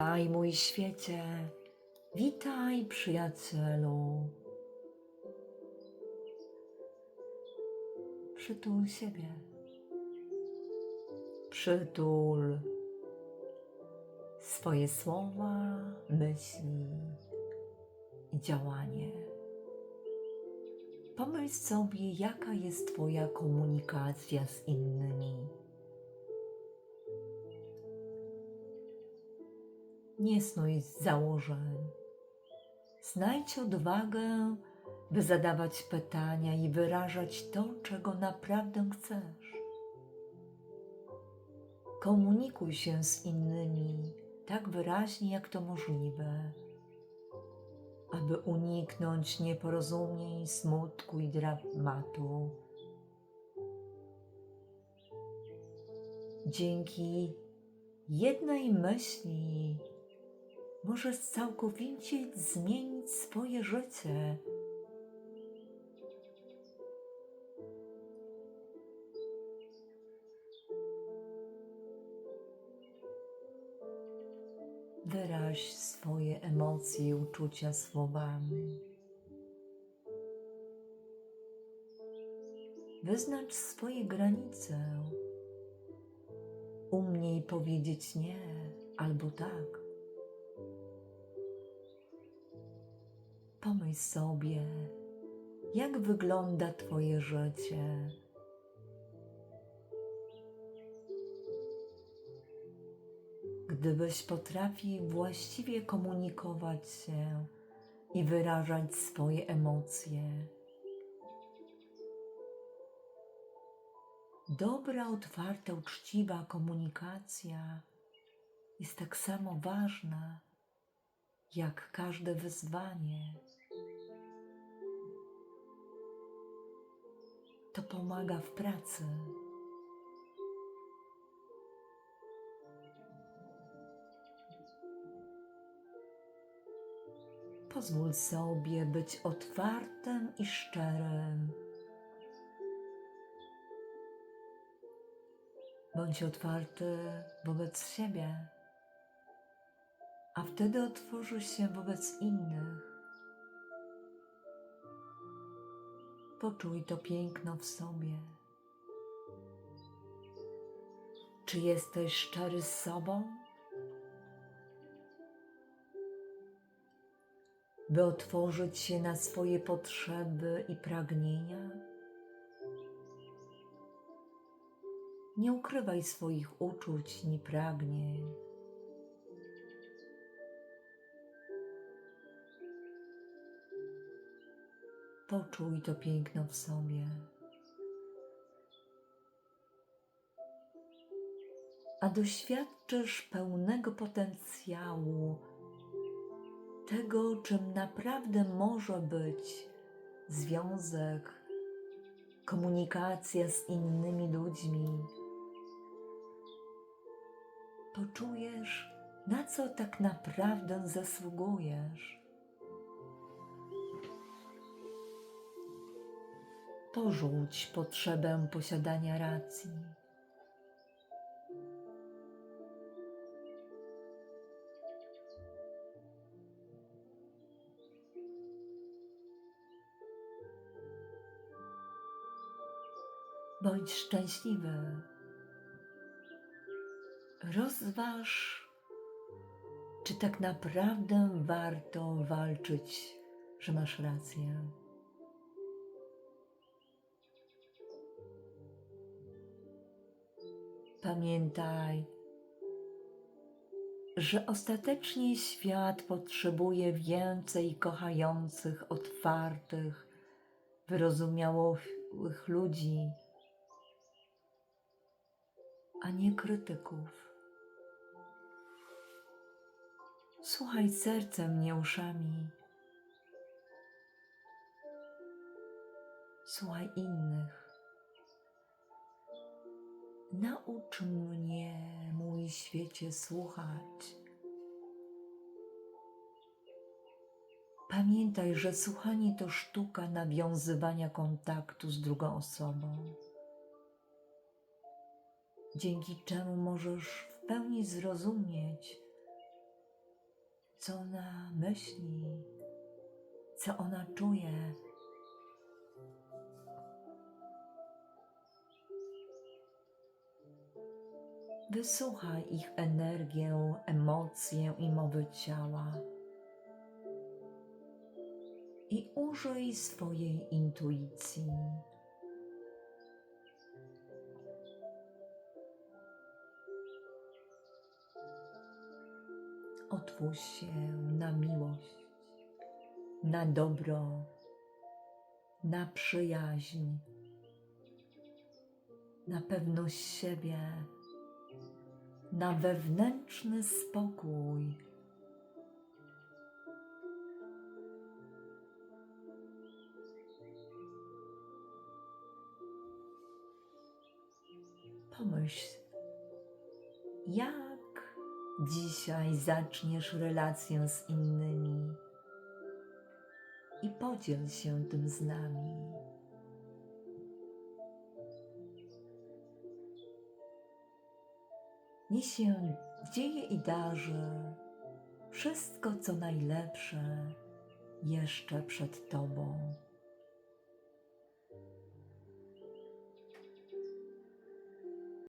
Witaj, mój świecie, witaj, przyjacielu. Przytul siebie. Przytul swoje słowa, myśli i działanie. Pomyśl sobie, jaka jest Twoja komunikacja z innymi. Nie snuj założeń. Znajdź odwagę, by zadawać pytania i wyrażać to, czego naprawdę chcesz. Komunikuj się z innymi tak wyraźnie, jak to możliwe, aby uniknąć nieporozumień, smutku i dramatu. Dzięki jednej myśli możesz całkowicie zmienić swoje życie. Wyraź swoje emocje i uczucia słowami. Wyznacz swoje granice. Umniej powiedzieć nie albo tak. Pomyśl sobie, jak wygląda Twoje życie. Gdybyś potrafił właściwie komunikować się i wyrażać swoje emocje. Dobra, otwarta, uczciwa komunikacja jest tak samo ważna jak każde wyzwanie. To pomaga w pracy. Pozwól sobie być otwartym i szczerym. Bądź otwarty wobec siebie, a wtedy otworzysz się wobec innych. Poczuj to piękno w sobie. Czy jesteś szczery z sobą? By otworzyć się na swoje potrzeby i pragnienia? Nie ukrywaj swoich uczuć ni pragnień. Poczuj to piękno w sobie. A doświadczysz pełnego potencjału tego, czym naprawdę może być związek, komunikacja z innymi ludźmi. Poczujesz, na co tak naprawdę zasługujesz. Porzuć potrzebę posiadania racji. Bądź szczęśliwy. Rozważ, czy tak naprawdę warto walczyć, że masz rację. Pamiętaj, że ostatecznie świat potrzebuje więcej kochających, otwartych, wyrozumiałych ludzi, a nie krytyków. Słuchaj sercem, nie uszami. Słuchaj innych. Naucz mnie, mój świecie, słuchać. Pamiętaj, że słuchanie to sztuka nawiązywania kontaktu z drugą osobą, dzięki czemu możesz w pełni zrozumieć co ona myśli, co ona czuje. Wysłuchaj ich energię, emocje i mowy ciała. I użyj swojej intuicji. Otwórz się na miłość, na dobro, na przyjaźń, na pewność siebie, na wewnętrzny spokój. Pomyśl, jak dzisiaj zaczniesz relację z innymi i podziel się tym z nami. Niech się dzieje i darzy wszystko, co najlepsze jeszcze przed Tobą.